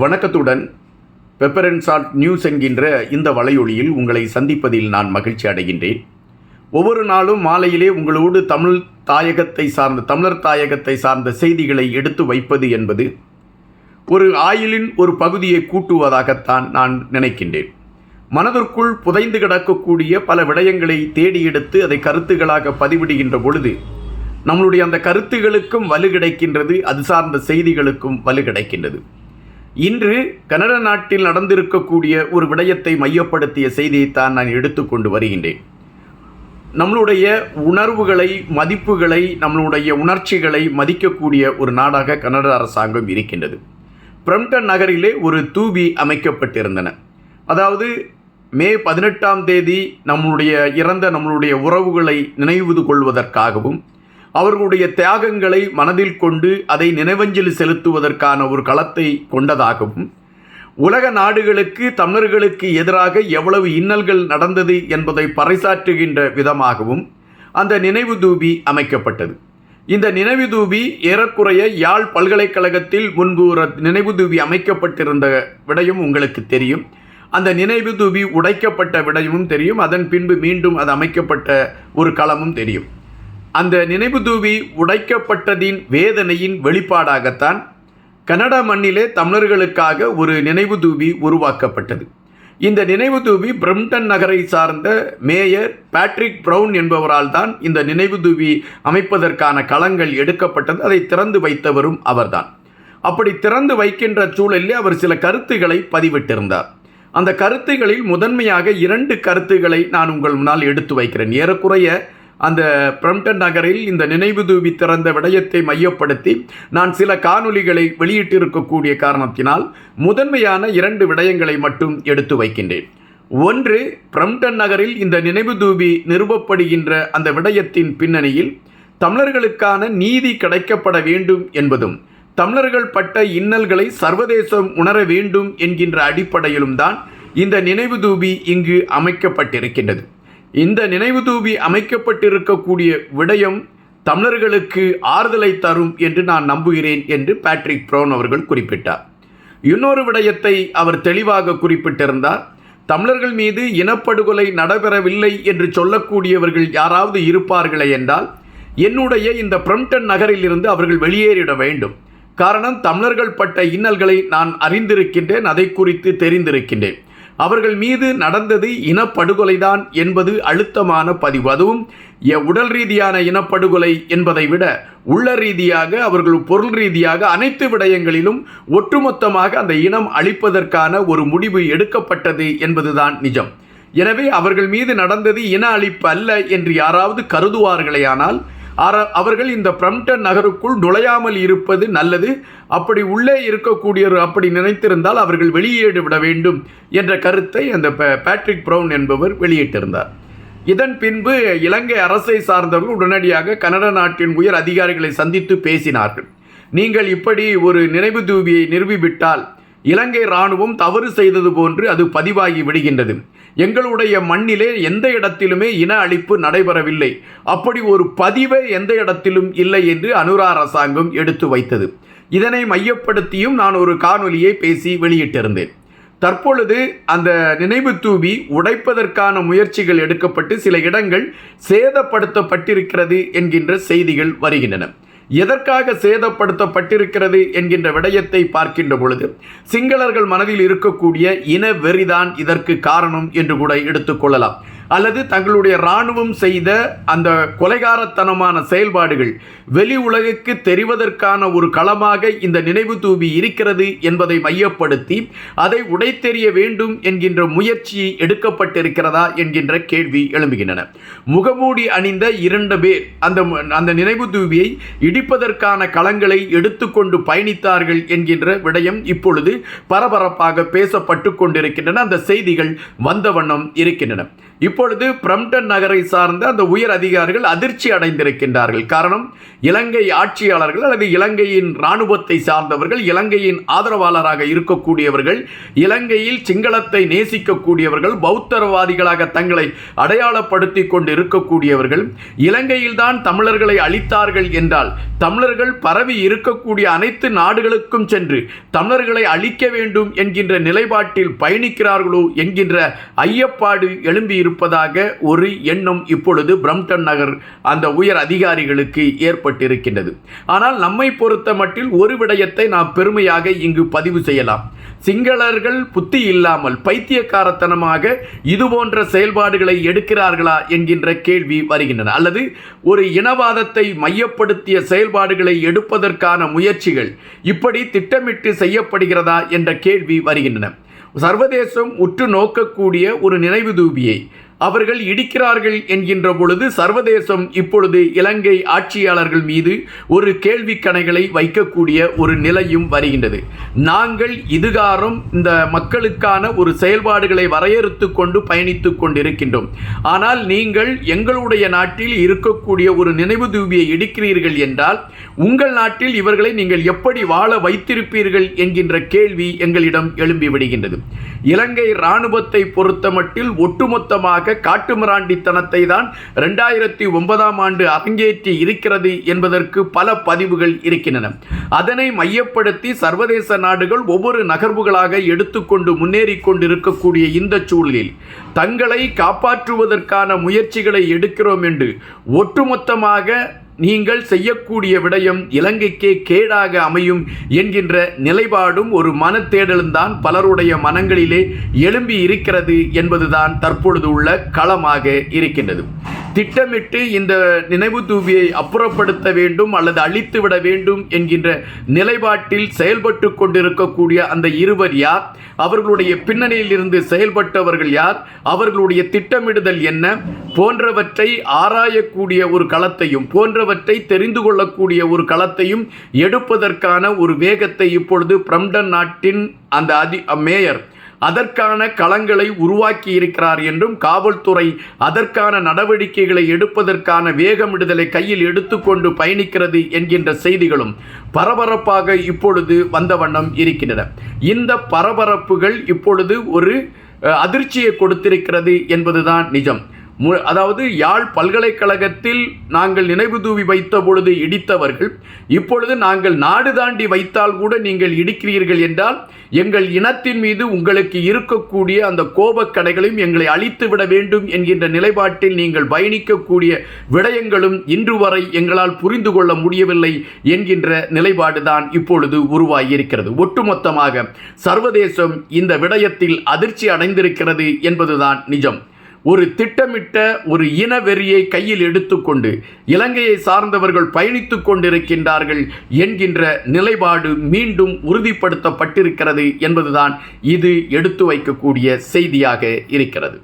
வணக்கத்துடன் pepper and salt news என்கின்ற இந்த வலையொலியில் உங்களை சந்திப்பதில் நான் மகிழ்ச்சி அடைகின்றேன். ஒவ்வொரு நாளும் மாலையிலே உங்களோடு தமிழ் தாயகத்தை சார்ந்த தமிழர் தாயகத்தை சார்ந்த செய்திகளை எடுத்து வைப்பது என்பது ஒரு ஆயிலின் ஒரு பகுதியை கூட்டுவதாகத்தான் நான் நினைக்கின்றேன். மனதிற்குள் புதைந்து கிடக்கக்கூடிய பல விடயங்களை தேடி எடுத்து அதை கருத்துகளாக பதிவிடுகின்ற பொழுது நம்மளுடைய அந்த கருத்துகளுக்கும் வலு கிடைக்கின்றது அது சார்ந்த செய்திகளுக்கும் வலு கிடைக்கின்றது. இன்று கனடா நாட்டில் நடந்திருக்கக்கூடிய ஒரு விடயத்தை மையப்படுத்திய செய்தியைத்தான் நான் எடுத்துக்கொண்டு வருகின்றேன். நம்மளுடைய உணர்வுகளை மதிப்புகளை நம்மளுடைய உணர்ச்சிகளை மதிக்கக்கூடிய ஒரு நாடாக கனடா அரசாங்கம் இருக்கின்றது. பிரம்டன் நகரிலே ஒரு தூபி அமைக்கப்பட்டிருந்தன. அதாவது மே பதினெட்டாம் தேதி நம்மளுடைய இறந்த நம்மளுடைய உறவுகளை நினைவு கொள்வதற்காகவும் அவர்களுடைய தியாகங்களை மனதில் கொண்டு அதை நினைவஞ்சலி செலுத்துவதற்கான ஒரு களத்தை கொண்டதாகவும் உலக நாடுகளுக்கு தமிழர்களுக்கு எதிராக எவ்வளவு இன்னல்கள் நடந்தது என்பதை பறைசாற்றுகின்ற விதமாகவும் அந்த நினைவு தூபி அமைக்கப்பட்டது. இந்த நினைவு தூபி ஏறக்குறைய யாழ் பல்கலைக்கழகத்தில் முன்பு ஒரு நினைவு தூபி அமைக்கப்பட்டிருந்த விடயம் உங்களுக்கு தெரியும். அந்த நினைவு தூபி உடைக்கப்பட்ட விடயமும் தெரியும். அதன் பின்பு மீண்டும் அது அமைக்கப்பட்ட ஒரு களமும் தெரியும். அந்த நினைவு தூவி உடைக்கப்பட்டதின் வேதனையின் வெளிப்பாடாகத்தான் கனடா மண்ணிலே தமிழர்களுக்காக ஒரு நினைவு தூவி உருவாக்கப்பட்டது. இந்த நினைவு தூவி பிரம்டன் நகரை சார்ந்த மேயர் பேட்ரிக் ப்ரவுன் என்பவரால் தான் இந்த நினைவு தூவி அமைப்பதற்கான களங்கள் எடுக்கப்பட்டது. அதை திறந்து வைத்தவரும் அவர்தான். அப்படி திறந்து வைக்கின்ற சூழலில் அவர் சில கருத்துக்களை பதிவிட்டிருந்தார். அந்த கருத்துகளில் முதன்மையாக இரண்டு கருத்துக்களை நான் உங்கள் முன்னால் எடுத்து வைக்கிறேன். ஏறக்குறைய அந்த பிரம்டன் நகரில் இந்த நினைவு தூவி திறந்த விடயத்தை மையப்படுத்தி நான் சில காணொலிகளை வெளியிட்டிருக்கக்கூடிய காரணத்தினால் முதன்மையான இரண்டு விடயங்களை மட்டும் எடுத்து வைக்கின்றேன். ஒன்று பிரம்டன் நகரில் இந்த நினைவு தூவி நிறுவப்படுகின்ற அந்த விடயத்தின் பின்னணியில் தமிழர்களுக்கான நீதி கிடைக்கப்பட வேண்டும் என்பதும் தமிழர்கள் பட்ட இன்னல்களை சர்வதேசம் உணர வேண்டும் என்கின்ற அடிப்படையிலும் தான் இந்த நினைவு தூபி இங்கு அமைக்கப்பட்டிருக்கின்றது. இந்த நினைவு தூபி அமைக்கப்பட்டிருக்கக்கூடிய விடயம் தமிழர்களுக்கு ஆறுதலை தரும் என்று நான் நம்புகிறேன் என்று பேட்ரிக் ப்ரௌன் அவர்கள் குறிப்பிட்டார். இன்னொரு விடயத்தை அவர் தெளிவாக குறிப்பிட்டிருந்தார். தமிழர்கள் மீது இனப்படுகொலை நடைபெறவில்லை என்று சொல்லக்கூடியவர்கள் யாராவது இருப்பார்களே என்றால் என்னுடைய இந்த பிரம்டன் நகரிலிருந்து அவர்கள் வெளியேறிட வேண்டும். காரணம் தமிழர்கள் பட்ட இன்னல்களை நான் அறிந்திருக்கின்றேன் அதை குறித்து தெரிந்திருக்கின்றேன். அவர்கள் மீது நடந்தது இனப்படுகொலைதான் என்பது அழுத்தமான பதிவு. அதுவும் உடல் ரீதியான இனப்படுகொலை என்பதை விட உள்ள ரீதியாக அவர்கள் பொருள் ரீதியாக அனைத்து விடயங்களிலும் ஒட்டுமொத்தமாக அந்த இனம் அழிப்பதற்கான ஒரு முடிவு எடுக்கப்பட்டது என்பதுதான் நிஜம். எனவே அவர்கள் மீது நடந்தது இன அழிப்பு அல்ல என்று யாராவது கருதுவார்களேயானால் அவர்கள் இந்த பிரம்டன் நகருக்குள் நுழையாமல் இருப்பது நல்லது. அப்படி உள்ளே இருக்கக்கூடியவர் அப்படி நினைத்திருந்தால் அவர்கள் வெளியேடு விட வேண்டும் என்ற கருத்தை அந்த பேட்ரிக் ப்ரவுன் என்பவர் வெளியிட்டிருந்தார். இதன் பின்பு இலங்கை அரசை சார்ந்தவர்கள் உடனடியாக கனடா நாட்டின் உயர் அதிகாரிகளை சந்தித்து பேசினார்கள். நீங்கள் இப்படி ஒரு நினைவு தூவியை நிறுவிவிட்டால் இலங்கை இராணுவம் தவறு செய்தது போன்று அது பதிவாகி விடுகின்றது. எங்களுடைய மண்ணிலே எந்த இடத்திலுமே இன அழிப்பு நடைபெறவில்லை. அப்படி ஒரு பதிவே எந்த இடத்திலும் இல்லை என்று அனுரா அரசாங்கம் எடுத்து வைத்தது. இதனை மையப்படுத்தியும் நான் ஒரு காணொலியை பேசி வெளியிட்டிருந்தேன். தற்பொழுது அந்த நினைவு தூவி உடைப்பதற்கான முயற்சிகள் எடுக்கப்பட்டு சில இடங்கள் சேதப்படுத்தப்பட்டிருக்கிறது என்கின்ற செய்திகள் வருகின்றன. எதற்காக சேதப்படுத்தப்பட்டிருக்கிறது என்கின்ற விடயத்தை பார்க்கின்ற பொழுது சிங்களர்கள் மனதில் இருக்கக்கூடிய இன வெறிதான் இதற்கு காரணம் என்று கூட எடுத்துக்கொள்ளலாம் அல்லது தங்களுடைய இராணுவம் செய்த அந்த கொலைகாரத்தனமான செயல்பாடுகள் வெளி உலகுக்கு தெரிவதற்கான ஒரு களமாக இந்த நினைவு தூவி இருக்கிறது என்பதை மையப்படுத்தி அதை உடைத்தெறிய வேண்டும் என்கின்ற முயற்சி எடுக்கப்பட்டிருக்கிறதா என்கின்ற கேள்வி எழும்புகின்றன. முகமூடி அணிந்த இரண்டு பேர் அந்த அந்த நினைவு தூவியை இடிப்பதற்கான களங்களை எடுத்துக்கொண்டு பயணித்தார்கள் என்கின்ற விடயம் இப்பொழுது பரபரப்பாக பேசப்பட்டு கொண்டிருக்கின்றன. அந்த செய்திகள் வந்த வண்ணம் இருக்கின்றன. இப்பொழுது பிரம்டன் நகரை சார்ந்த அந்த உயர் அதிகாரிகள் அதிர்ச்சி அடைந்திருக்கின்றார்கள். காரணம் இலங்கை ஆட்சியாளர்கள் அல்லது இலங்கையின் இராணுவத்தை சார்ந்தவர்கள் இலங்கையின் ஆதரவாளராக இருக்கக்கூடியவர்கள் இலங்கையில் சிங்களத்தை நேசிக்கக்கூடியவர்கள் பௌத்தரவாதிகளாக தங்களை அடையாளப்படுத்தி கொண்டு இருக்கக்கூடியவர்கள் இலங்கையில்தான் தமிழர்களை அழித்தார்கள் என்றால் தமிழர்கள் பரவி இருக்கக்கூடிய அனைத்து நாடுகளுக்கும் சென்று தமிழர்களை அழிக்க வேண்டும் என்கின்ற நிலைப்பாட்டில் பயணிக்கிறார்களோ என்கின்ற ஐயப்பாடு இருப்பதாக ஒரு எண்ணம் இப்பொழுது பிரம்டன் நகர் அந்த உயர் அதிகாரிகளுக்கு ஏற்பட்டிருக்கின்றது. ஆனால் நம்மை பொறுத்த மட்டில் ஒரு விடயத்தை நாம் பெருமையாக இங்கு பதிவு செய்யலாம். சிங்களர்கள் புத்தி இல்லாமல் பைத்தியக்காரத்தனமாக இது போன்ற செயல்பாடுகளை எடுக்கிறார்களா என்கின்ற கேள்வி வருகின்றன. அல்லது ஒரு இனவாதத்தை மையப்படுத்திய செயல்பாடுகளை எடுப்பதற்கான முயற்சிகள் இப்படி திட்டமிட்டு செய்யப்படுகிறதா என்ற கேள்வி வருகின்றன. சர்வதேசம் உற்று நோக்கக்கூடிய ஒரு நினைவு தூபியை அவர்கள் இடிக்கிறார்கள் என்கின்ற பொழுது சர்வதேசம் இப்பொழுது இலங்கை ஆட்சியாளர்கள் மீது ஒரு கேள்விக்கணைகளை வைக்கக்கூடிய ஒரு நிலையும் வருகின்றது. நாங்கள் இதுகாரம் இந்த மக்களுக்கான ஒரு செயல்பாடுகளை வரையறுத்து கொண்டு பயணித்து கொண்டிருக்கின்றோம். ஆனால் நீங்கள் எங்களுடைய நாட்டில் இருக்கக்கூடிய ஒரு நினைவு தூவியை இடிக்கிறீர்கள் என்றால் உங்கள் நாட்டில் இவர்களை நீங்கள் எப்படி வாழ வைத்திருப்பீர்கள் என்கின்ற கேள்வி எங்களிடம் எழும்பி விடுகின்றது. இலங்கை இராணுவத்தை பொறுத்தமட்டில் ஒட்டுமொத்தமாக காட்டுமிராண்டித்தனத்தை தான் ரெண்டாயிரத்தி ஒன்பதாம் ஆண்டு அரங்கேற்றி இருக்கிறது என்பதற்கு பல பதிவுகள் இருக்கின்றன. அதனை மையப்படுத்தி சர்வதேச நாடுகள் ஒவ்வொரு நகர்வுகளாக எடுத்துக்கொண்டு முன்னேறி கொண்டிருக்கக்கூடிய இந்த சூழலில் தங்களை காப்பாற்றுவதற்கான முயற்சிகளை எடுக்கிறோம் என்று ஒட்டுமொத்தமாக நீங்கள் செய்யக்கூடிய விடயம் இலங்கைக்கே கேடாக அமையும் என்கின்ற நிலைப்பாடும் ஒரு மனத்தேடலும் தான் பலருடைய மனங்களிலே எழும்பி இருக்கிறது என்பதுதான் தற்பொழுது உள்ள களமாக இருக்கின்றது. திட்டமிட்டு இந்த நினைவு தூவியை அப்புறப்படுத்த வேண்டும் அல்லது அழித்து விட வேண்டும் என்கின்ற நிலைப்பாட்டில் செயல்பட்டு கொண்டிருக்கக்கூடிய அந்த இருவர் யார்? அவர்களுடைய பின்னணியில் இருந்து செயல்பட்டவர்கள் யார்? அவர்களுடைய திட்டமிடுதல் என்ன? போன்றவற்றை ஆராயக்கூடிய ஒரு களத்தையும் போன்றவற்றை தெரிந்து கொள்ளக்கூடிய ஒரு களத்தையும் எடுப்பதற்கான ஒரு வேகத்தை இப்பொழுது பிரம்டன் நாட்டின் அந்த அதி மேயர் அதற்கான களங்களை உருவாக்கி இருக்கிறார் என்றும் காவல்துறை அதற்கான நடவடிக்கைகளை எடுப்பதற்கான வேகமிடுதலை கையில் எடுத்துக்கொண்டு பயணிக்கிறது என்கின்ற செய்திகளும் பரபரப்பாக இப்பொழுது வந்த வண்ணம் இருக்கின்றன. இந்த பரபரப்புகள் இப்பொழுது ஒரு அதிர்ச்சியை கொடுத்திருக்கிறது என்பதுதான் நிஜம். அதாவது யாழ் பல்கலைக்கழகத்தில் நாங்கள் நினைவு தூவி வைத்த பொழுது இடித்தவர்கள் இப்பொழுது நாங்கள் நாடு தாண்டி வைத்தால் கூட நீங்கள் இடிக்கிறீர்கள் என்றால் எங்கள் இனத்தின் மீது உங்களுக்கு இருக்கக்கூடிய அந்த கோபக்கடைகளையும் எங்களை அழித்து விட வேண்டும் என்கின்ற நிலைப்பாட்டில் நீங்கள் பயணிக்கக்கூடிய விடயங்களும் இன்று வரை எங்களால் புரிந்து கொள்ள முடியவில்லை என்கின்ற நிலைப்பாடுதான் இப்பொழுது உருவாகியிருக்கிறது. ஒட்டுமொத்தமாக சர்வதேசம் இந்த விடயத்தில் அதிர்ச்சி அடைந்திருக்கிறது என்பதுதான் நிஜம். ஒரு திட்டமிட்ட ஒரு இனவெறியை கையில் எடுத்துக்கொண்டு இலங்கையை சார்ந்தவர்கள் பயணித்துக் கொண்டிருக்கின்றார்கள் என்கின்ற நிலைப்பாடு மீண்டும் உறுதிப்படுத்தப்பட்டிருக்கிறது என்பதுதான் இது எடுத்து வைக்கக்கூடிய செய்தியாக இருக்கிறது.